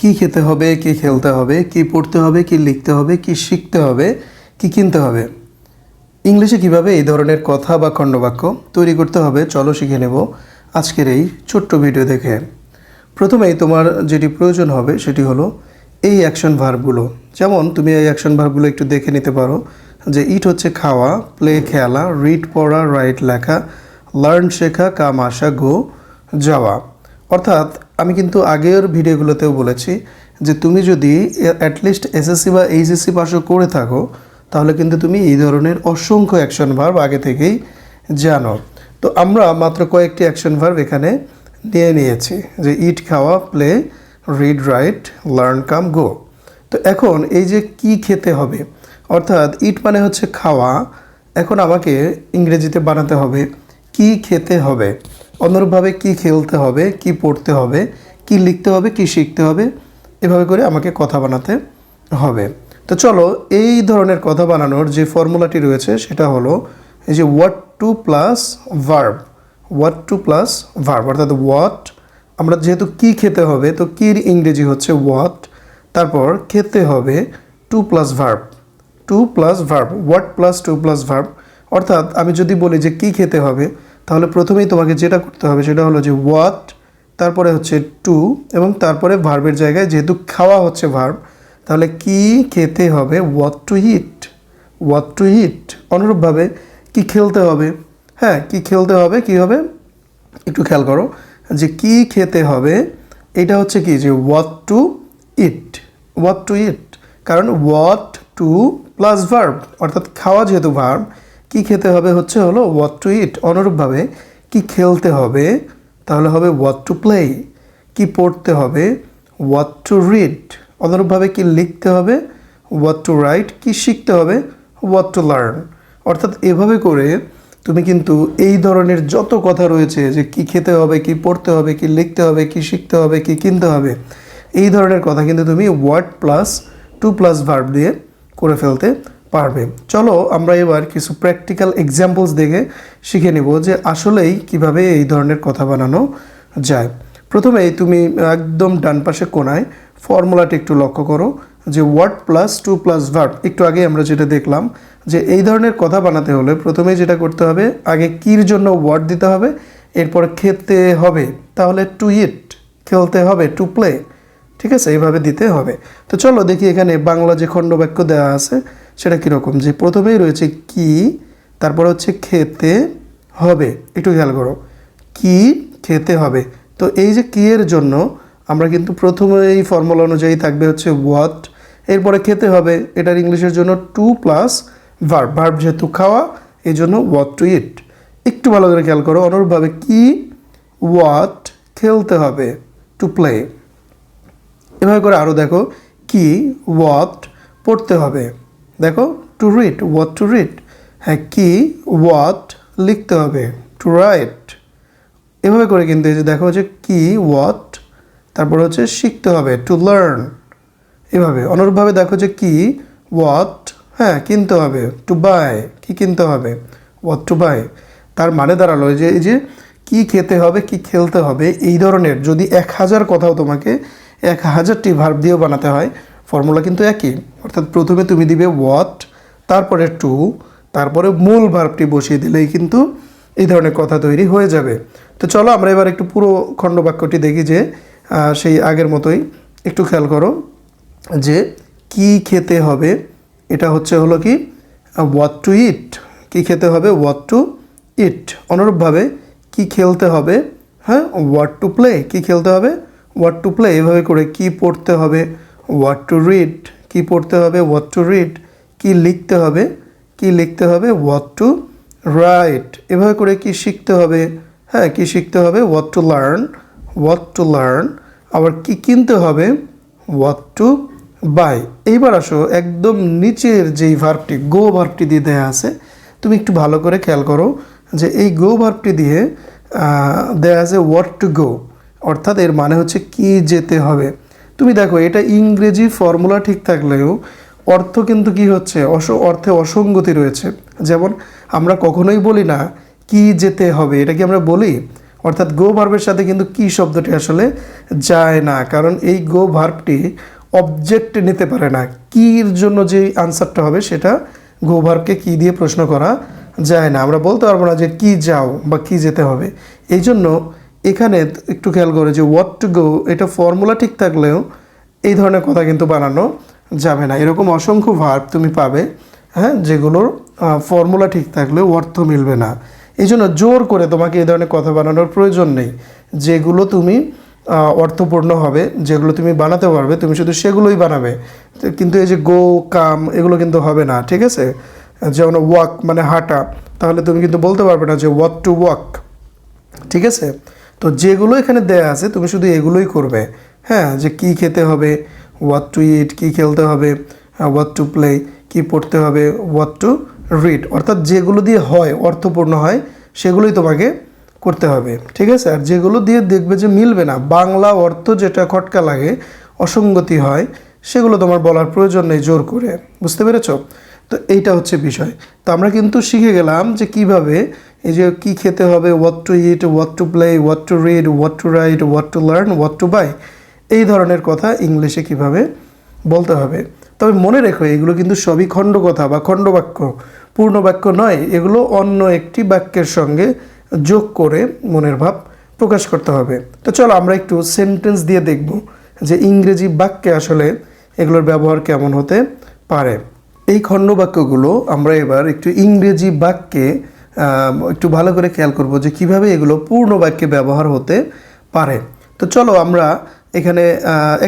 কি খেতে হবে, কি খেলতে হবে, কি পড়তে হবে, কি লিখতে হবে, কি শিখতে হবে, কি কিনতে হবে। ইংলিশে কীভাবে এই ধরনের কথা বা খণ্ডবাক্য তৈরি করতে হবে, চলো শিখে নেব আজকের এই ছোট্ট ভিডিও দেখে। প্রথমেই তোমার যেটি প্রয়োজন হবে সেটি হলো এই অ্যাকশন ভার্বগুলো যেমন তুমি এই অ্যাকশন ভার্বগুলো একটু দেখে নিতে পারো যে ইট হচ্ছে খাওয়া প্লে খেলা রিড পড়া রাইট লেখা লার্ন শেখা, কাম, আসা গো যাওয়া। অর্থাৎ আমি কিন্তু আগের ভিডিওগুলোতেও বলেছি যে তুমি যদি অ্যাটলিস্ট এসএসসি বা এইচএসসি পাশও করে থাকো, তাহলে কিন্তু তুমি এই ধরনের অসংখ্য অ্যাকশন ভার্ব আগে থেকেই জানো। তো আমরা মাত্র কয়েকটি অ্যাকশন ভার্ব এখানে নিয়ে নিয়েছি, যে ইট খাওয়া play read write learn come go তো এখন এই যে কি খেতে হবে, অর্থাৎ ইট মানে হচ্ছে খাওয়া, এখন আমাকে ইংরেজিতে বানাতে হবে, কি খেতে হবে? অনুরূপভাবে কি খেলতে হবে, কি পড়তে হবে, কি লিখতে হবে, কি শিখতে হবে, এভাবে করে আমাকে কথা বানাতে হবে। তো চলো, এই ধরনের কথা বানানোর যে ফর্মুলাটি রয়েছে, সেটা হলো এই যে what to plus verb what to plus verb অর্থাৎ ওয়াট আমরা যেহেতু কি খেতে হবে, তো কির ইংরেজি হচ্ছে ওয়াট তারপর খেতে হবে to plus verb to plus verb what plus to plus verb অর্থাৎ আমি যদি বলি যে কি খেতে হবে তাহলে প্রথমেই তোমাকে যেটা করতে হবে সেটা হলো যে ওয়াট তারপরে হচ্ছে টু এবং তারপরে ভার্বের জায়গায় যেহেতু খাওয়া হচ্ছে ভার্ব তাহলে কি খেতে হবে? What to hit what to hit অনুরূপভাবে কি খেলতে হবে? হ্যাঁ কি খেলতে হবে? কি হবে? একটু খেয়াল করো যে কি খেতে হবে? এটা হচ্ছে কি? যে what to eat what to eat কারণ ওয়াট টু প্লাস ভার্ব অর্থাৎ খাওয়া যেহেতু ভার্ব কি খেতে হবে হচ্ছে হলো ওয়াট টু ইট অনুরূপভাবে কি খেলতে হবে, তাহলে হবে ওয়াট টু প্লে কি পড়তে হবে ওয়াট টু রিড অনুরূপভাবে কি লিখতে হবে ওয়াট টু রাইট কি শিখতে হবে ওয়াট টু লার্ন অর্থাৎ এভাবে করে তুমি কিন্তু এই ধরনের যত কথা রয়েছে যে কি খেতে হবে, কি পড়তে হবে, কি লিখতে হবে, কি শিখতে হবে, কি কিনতে হবে, এই ধরনের কথা কিন্তু তুমি word plus to plus verb দিয়ে করে ফেলতে পারবে। চলো আমরা এবার কিছু প্র্যাকটিক্যাল এক্সাম্পলস দেখে শিখে নেব যে আসলেই কীভাবে এই ধরনের কথা বানানো যায়। প্রথমে তুমি একদম ডান পাশে কোনায় ফর্মুলাটি একটু লক্ষ্য করো যে word plus to plus verb একটু আগে আমরা যেটা দেখলাম যে এই ধরনের কথা বানাতে হলে প্রথমে যেটা করতে হবে, আগে কির জন্য ওয়ার্ড দিতে হবে, এরপর খেতে হবে। তাহলে টু ইট খেলতে হবে টু প্লে ঠিক আছে? এইভাবে দিতে হবে। তো চলো দেখি এখানে বাংলা যে খণ্ডবাক্য দেওয়া আছে সেটা কীরকম? যে প্রথমেই রয়েছে কি, তারপর হচ্ছে খেতে হবে। একটু খেয়াল করো। কি খেতে হবে। তো এই যে কি এর জন্য, আমরা কিন্তু প্রথমে এই ফর্মুলা অনুযায়ী থাকবে হচ্ছে হোয়াট এরপরে খেতে হবে, এটার ইংলিশের জন্য টু প্লাস ভার্ব ভার্ব যেহেতু খাওয়া এই জন্য হোয়াট টু ইট একটু ভালো করে খেয়াল করো, অনুরূপভাবে কি হোয়াট খেলতে হবে টু প্লে এভাবে করে আরও দেখো, কি ওয়াট পড়তে হবে। দেখো to read what to read হ্যাঁ কি ওয়াট লিখতে হবে টু রাইট এভাবে করে কিন্তু এই যে দেখো যে কি ওয়াট তারপর হচ্ছে শিখতে হবে টু লার্ন এভাবে, অনুরূপভাবে দেখো যে কি ওয়াট হ্যাঁ কিনতে হবে টু বাই কি কিনতে হবে ওয়াট টু বাই তার মানে দাঁড়াল যে এই যে কি খেতে হবে, কি খেলতে হবে, এই ধরনের যদি এক হাজার কথাও তোমাকে এক হাজারটি ভার্ব দিয়েও বানাতে হয় ফর্মুলা কিন্তু একই। অর্থাৎ প্রথমে তুমি দিবে ওয়াট তারপরে টু তারপরে মূল ভার্বটি বসিয়ে দিলেই কিন্তু এই ধরনের কথা তৈরি হয়ে যাবে। তো চলো আমরা এবার একটু পুরো খণ্ডবাক্যটি দেখি যে সেই আগের মতোই একটু খেয়াল করো যে কি খেতে হবে, এটা হচ্ছে হলো কি ওয়াট টু ইট কি খেতে হবে ওয়াট টু ইট অনুরূপভাবে কি খেলতে হবে হ্যাঁ ওয়াট টু প্লে কি খেলতে হবে ওয়াট টু প্লে এভাবে করে কি পড়তে হবে ওয়াট টু রিড কি পড়তে হবে ওয়াট টু রিড কি লিখতে হবে, কি লিখতে হবে ওয়াট টু রাইট এভাবে করে কি শিখতে হবে হ্যাঁ কি শিখতে হবে what to learn what to learn আবার কি কিনতে হবে ওয়াট টু বাই এইবার আসো একদম নিচের যেই ভার্বটি গো ভার্বটি দিয়ে দেওয়া আছে, তুমি একটু ভালো করে খেয়াল করো যে এই গো ভার্বটি দিয়ে দেওয়া আছে ওয়াট টু গো অর্থাৎ এর মানে হচ্ছে কি যেতে হবে। তুমি দেখো, এটা ইংরেজি ফর্মুলা ঠিক থাকলেও অর্থ কিন্তু কি হচ্ছে? অস, অর্থে অসঙ্গতি রয়েছে। যেমন, আমরা কখনোই বলি না, কি যেতে হবে? এটা কি আমরা বলি? অর্থাৎ গো ভার্বের সাথে কিন্তু কি শব্দটি আসলে যায় না। কারণ এই গো ভার্বটি অবজেক্ট নিতে পারে না। কির জন্য যে আনসারটা হবে, সেটা গো ভার্বকে কি দিয়ে প্রশ্ন করা যায় না। আমরা বলতে পারব না যে কি যাও বা কি যেতে হবে। এই জন্য এখানে একটু খেয়াল করে যে হোয়াট টু গো এটা ফর্মুলা ঠিক থাকলেও এই ধরনের কথা কিন্তু বানানো যাবে না। এরকম অসংখ্য ভার্ব তুমি পাবে হ্যাঁ যেগুলোর ফর্মুলা ঠিক থাকলেও অর্থ মিলবে না। এই জন্য জোর করে তোমাকে এই ধরনের কথা বানানোর প্রয়োজন নেই। যেগুলো তুমি অর্থপূর্ণ হবে, যেগুলো তুমি বানাতে পারবে, তুমি শুধু সেগুলোই বানাবে। কিন্তু এই যে গো কাম এগুলো কিন্তু হবে না, ঠিক আছে? যেমন ওয়াক মানে হাঁটা, তাহলে তুমি কিন্তু বলতে পারবে না যে ওয়াক টু ওয়াক ঠিক আছে? তো যেগুলো এখানে দেয়া আছে, তুমি শুধু এগুলোই করবে। হ্যাঁ যে কি খেতে হবে হোয়াট টু ইট কি খেলতে হবে হোয়াট টু প্লে কি পড়তে হবে হোয়াট টু রিড অর্থাৎ যেগুলো দিয়ে হয়, অর্থপূর্ণ হয়, সেগুলোই তোমাকে করতে হবে। ঠিক আছে? আর যেগুলো দিয়ে দেখবে যে মিলবে না, বাংলা অর্থ যেটা খটকা লাগে, অসঙ্গতি হয়, সেগুলো তোমার বলার প্রয়োজন নেই জোর করে। বুঝতে পেরেছ? তো এইটা হচ্ছে বিষয়। তো আমরা কিন্তু শিখে গেলাম যে কীভাবে এই যে কী খেতে হবে what to eat what to play what to read what to write what to learn what to buy এই ধরনের কথা ইংলিশে কীভাবে বলতে হবে। তবে মনে রেখো, এগুলো কিন্তু সবই খণ্ড কথা বা খণ্ড বাক্য। পূর্ণ বাক্য নয়, এগুলো অন্য একটি বাক্যের সঙ্গে যোগ করে মনের ভাব প্রকাশ করতে হবে। তো চলো আমরা একটু সেন্টেন্স দিয়ে দেখব যে ইংরেজি বাক্যে আসলে এগুলোর ব্যবহার কেমন হতে পারে। এই খণ্ড বাক্যগুলো আমরা এবার একটু ইংরেজি বাক্যে একটু ভালো করে খেয়াল করব যে কীভাবে এগুলো পূর্ণ বাক্যে ব্যবহার হতে পারে। তো চলো আমরা এখানে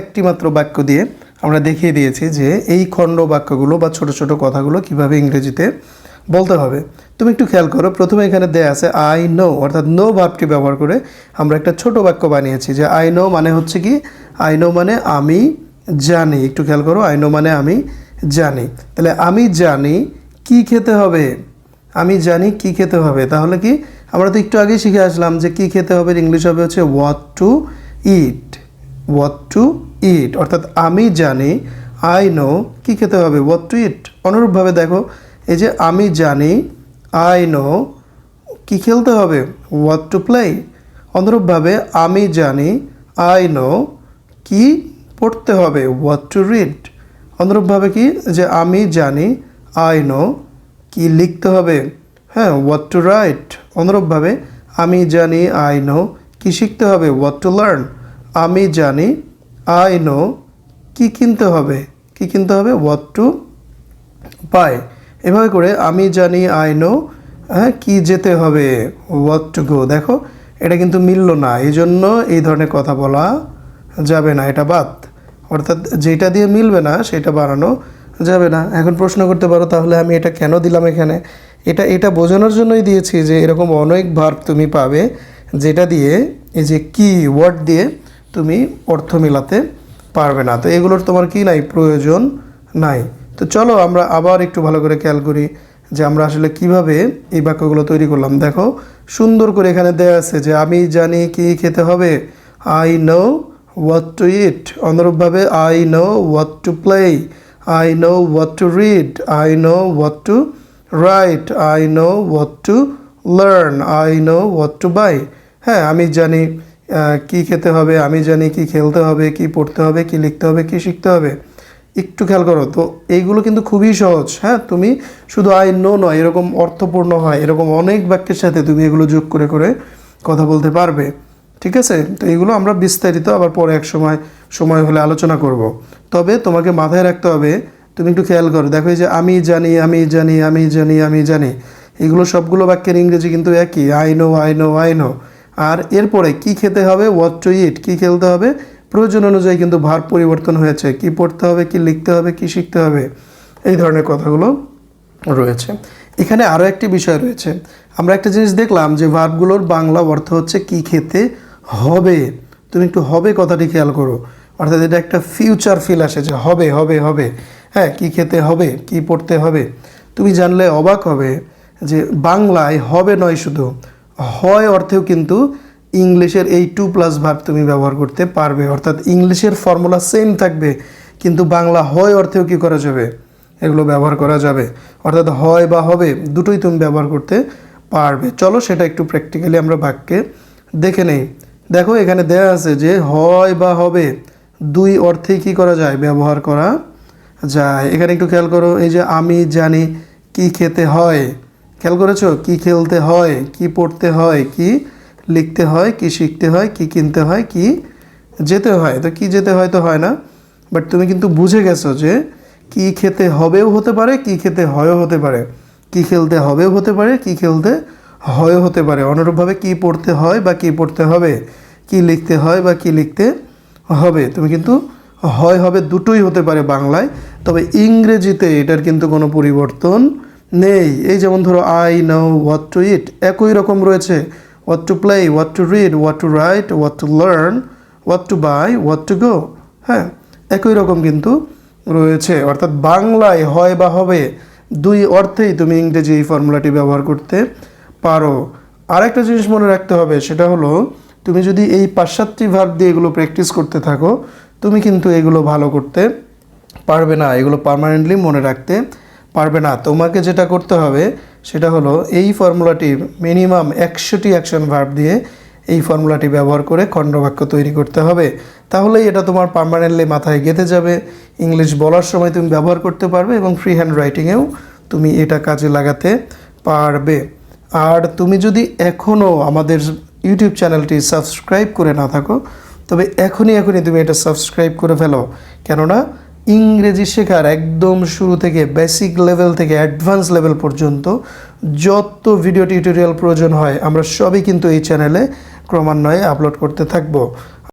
একটি মাত্র বাক্য দিয়ে আমরা দেখিয়ে দিয়েছি যে এই খণ্ড বাক্যগুলো বা ছোট ছোট কথাগুলো কীভাবে ইংরেজিতে বলতে হবে। তুমি একটু খেয়াল করো, প্রথমে এখানে দেয়া আছে আই নো অর্থাৎ নো ভাবটি ব্যবহার করে আমরা একটা ছোট বাক্য বানিয়েছি যে আই নো মানে হচ্ছে কি আই নো মানে আমি জানি। একটু খেয়াল করো আই নো মানে আমি জানি। তাহলে আমি জানি কি খেতে হবে। আমি জানি কি খেতে হবে। তাহলে কি? আমরা তো একটু আগেই শিখে আসলাম যে কি খেতে হবে। ইংলিশ হবে হচ্ছে what to eat what to eat অর্থাৎ আমি জানি আই নো কি খেতে হবে। হোয়াট টু ইট অনুরূপভাবে দেখো, এই যে আমি জানি আই নো কি খেলতে হবে? হোয়াট টু প্লে অনুরূপভাবে আমি জানি আই নো কি পড়তে হবে? হোয়াট টু রিড অনুরূপভাবে কি? যে আমি জানি আই নো কি লিখতে হবে? হ্যাঁ হোয়াট টু রাইট অনুরূপভাবে, আমি জানি আই নো কি শিখতে হবে? হোয়াট টু লার্ন আমি জানি আই নো কি কিনতে হবে? কি কিনতে হবে? হোয়াট টু পায় এভাবে করে, আমি জানি আই নো হ্যাঁ কি যেতে হবে? হোয়াট টু গো দেখো, এটা কিন্তু মিলল না। এই জন্য এই ধরনের কথা বলা যাবে না। এটা বাদ। অর্থাৎ যেটা দিয়ে মিলবে না, সেটা বানানো যাবে না। এখন প্রশ্ন করতে পারো, তাহলে আমি এটা কেন দিলাম এখানে? এটা এটা বোঝানোর জন্যই দিয়েছি যে এরকম অনেক ভার্ব তুমি পাবে, যেটা দিয়ে এই যে কি ওয়ার্ড দিয়ে তুমি অর্থ মেলাতে পারবে না। তো এগুলোর তোমার কি নাই? প্রয়োজন নাই। তো চলো আমরা আবার একটু ভালো করে খেয়াল করি যে আমরা আসলে কীভাবে এই বাক্যগুলো তৈরি করলাম। দেখো, সুন্দর করে এখানে দেওয়া আছে যে আমি জানি কি খেতে হবে। I know what to eat অনুরূপভাবে I know what to play I know what to read I know what to write I know what to learn I know what to buy হ্যাঁ আমি জানি কি খেতে হবে, আমি জানি কি খেলতে হবে, কি পড়তে হবে, কি লিখতে হবে, কি শিখতে হবে। একটু খেয়াল করো, তো এইগুলো কিন্তু খুবই সহজ হ্যাঁ? তুমি শুধু আই নো নয়, এরকম অর্থপূর্ণ হয়, এরকম অনেক বাক্যের সাথে তুমি এগুলো যোগ করে করে কথা বলতে পারবে। ঠিক আছে? তো এগুলো আমরা বিস্তারিত আবার পরে এক সময় সময় হলে আলোচনা করব। তবে তোমাকে মাথায় রাখতে হবে, তুমি একটু খেয়াল করো। দেখো যে আমি জানি আমি জানি আমি জানি আমি জানি। এগুলো সবগুলো বাক্যের ইংরেজি কিন্তু একই। I know I know I know আর এরপরে কি খেতে হবে? হোয়াট টু ইট কী খেলতে হবে? প্রয়োজন অনুযায়ী কিন্তু ভার পরিবর্তন হয়েছে। কি পড়তে হবে? কি লিখতে হবে? কি শিখতে হবে? এই ধরনের কথাগুলো রয়েছে। এখানে আরও একটি বিষয় রয়েছে। আমরা একটা জিনিস দেখলাম যে ভার্বগুলোর বাংলা অর্থ হচ্ছে কি খেতে হবে, তুমি একটু হবে কথাটি খেয়াল করো। অর্থাৎ এটা একটা ফিউচার ফিল আসে যে হবে হবে হবে। হ্যাঁ কি খেতে হবে, কি পড়তে হবে? তুমি জানলে অবাক হবে যে বাংলায় হবে নয় শুধু, হয় অর্থেও কিন্তু ইংলিশের এই টু প্লাস ভার্ব তুমি ব্যবহার করতে পারবে। অর্থাৎ ইংলিশের ফর্মুলা সেম থাকবে, কিন্তু বাংলা হয় অর্থেও কি করা যাবে? এগুলো ব্যবহার করা যাবে। অর্থাৎ হয় বা হবে, দুটোই তুমি ব্যবহার করতে পারবে। চলো সেটা একটু প্র্যাকটিক্যালি আমরা বাক্যে দেখে নেই। দেখো এখানে দেয়া আছে যে হয় বা হবে, দুই অর্থে কি করা যায়? ব্যবহার করা যায়। এখানে একটু খেয়াল করো, এই যে আমি জানি কি খেতে হয়। খেয়াল করেছ? কি খেলতে হয়, কি পড়তে হয়, কি লিখতে হয়, কি শিখতে হয়, কি কিনতে হয়, কি যেতে হয়। তো কি যেতে হয় তো হয় না। বাট তুমি কিন্তু বুঝে গেছো যে কি খেতে হবেও হতে পারে, কি খেতে হয়ও হতে পারে। কি খেলতে হবেও হতে পারে, কি খেলতে হয়ও হতে পারে। অনুরূপভাবে কি পড়তে হয় বা কি পড়তে হবে, কি লিখতে হয় বা কি লিখতে হবে, তুমি কিন্তু হয় হবে দুটোই হতে পারে বাংলায়। তবে ইংরেজিতে এটার কিন্তু কোনো পরিবর্তন নেই। এই যেমন ধরো I know what to eat একই রকম রয়েছে। What to play what to read what to write what to learn what to buy what to go হ্যাঁ একই রকম কিন্তু রয়েছে। অর্থাৎ বাংলায় হয় বা হবে, দুই অর্থেই তুমি ইংরেজি এই ফর্মুলাটি ব্যবহার করতে পারো। আরেকটা জিনিস মনে রাখতে হবে, সেটা হলো তুমি যদি এই পাশ্চাত্যি ভাব দিয়ে এগুলো প্র্যাকটিস করতে থাকো, তুমি কিন্তু এগুলো ভালো করতে পারবে না। এগুলো পার্মানেন্টলি মনে রাখতে পারবে না। তোমাকে যেটা করতে হবে, সেটা হলো এই ফর্মুলাটি মিনিমাম একশোটি অ্যাকশন ভার্ব দিয়ে এই ফর্মুলাটি ব্যবহার করে খণ্ডবাক্য তৈরি করতে হবে। তাহলেই এটা তোমার পার্মানেন্টলি মাথায় গেঁথে যাবে। ইংলিশ বলার সময় তুমি ব্যবহার করতে পারবে এবং ফ্রি হ্যান্ড রাইটিংয়েও তুমি এটা কাজে লাগাতে পারবে। আর তুমি যদি এখনও আমাদের ইউটিউব চ্যানেলটি সাবস্ক্রাইব করে না থাকো, তবে এখনই এখনই তুমি এটা সাবস্ক্রাইব করে ফেলো। কেননা ইংরেজি শেখার একদম শুরু থেকে বেসিক লেভেল থেকে অ্যাডভান্স লেভেল পর্যন্ত যত ভিডিও টিউটোরিয়াল প্রয়োজন হয়, আমরা সবই কিন্তু এই চ্যানেলে ক্রমান্বয়ে আপলোড করতে থাকব।